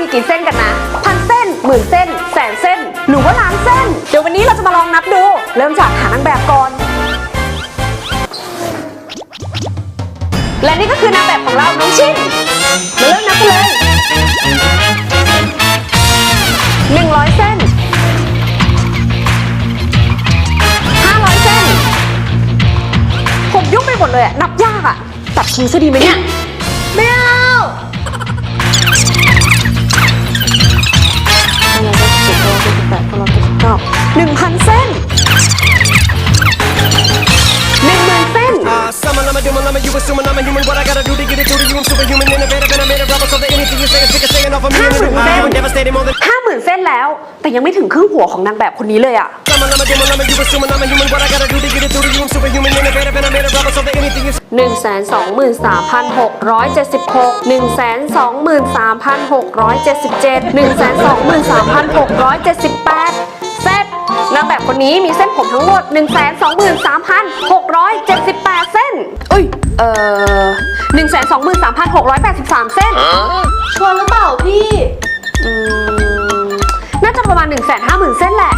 มีกี่เส้นกันนะ พันเส้น หมื่นเส้น แสนเส้น หรือว่าล้านเส้น เดี๋ยววันนี้เราจะมาลองนับดู เริ่มจากหานางแบบก่อน และนี่ก็คือนางแบบของเรา น้องชินมาเริ่มนับกันเลยหนึ่งร้อยเส้นห้าร้อยเส้น ผมยุ่งไปหมดเลยอะนับยากอะตัดทิ้งซะดีไหมเนี่ย doing? I'm a you assuming I'm a human. What I gotta do to get it through to you? I'm superhuman, innovative, and I made a rubber. So that anything you say is sick of saying off of me. And every you would devastate him all the ห้าหมื่นเส้นแล้ว แต่ยังไม่ถึงครึ่งหัวของนางแบบคนนี้เลยอะ time. I'm a demon, I'm a you assuming I'm a human. What I gotta do to get it through to you? I'm superhuman, innovative, and I made a rubber. So that anything you say. 1 2 3 6 7 6 1 2 3 6 7 6 1 2 3 6 7 8เซตนางแบบคนนี้มีเส้นผมทั้งหมด 1 2 3 6 7 8 เอ้ยเอ่อหนึ่งแสนสองหมื่นสามพันหกร้อยแปดสิบสามเส้น ชัวร์หรือเปล่าพี่ อืม น่าจะประมาณ1นึ่งแสนห้าหมื่นเส้นแหละ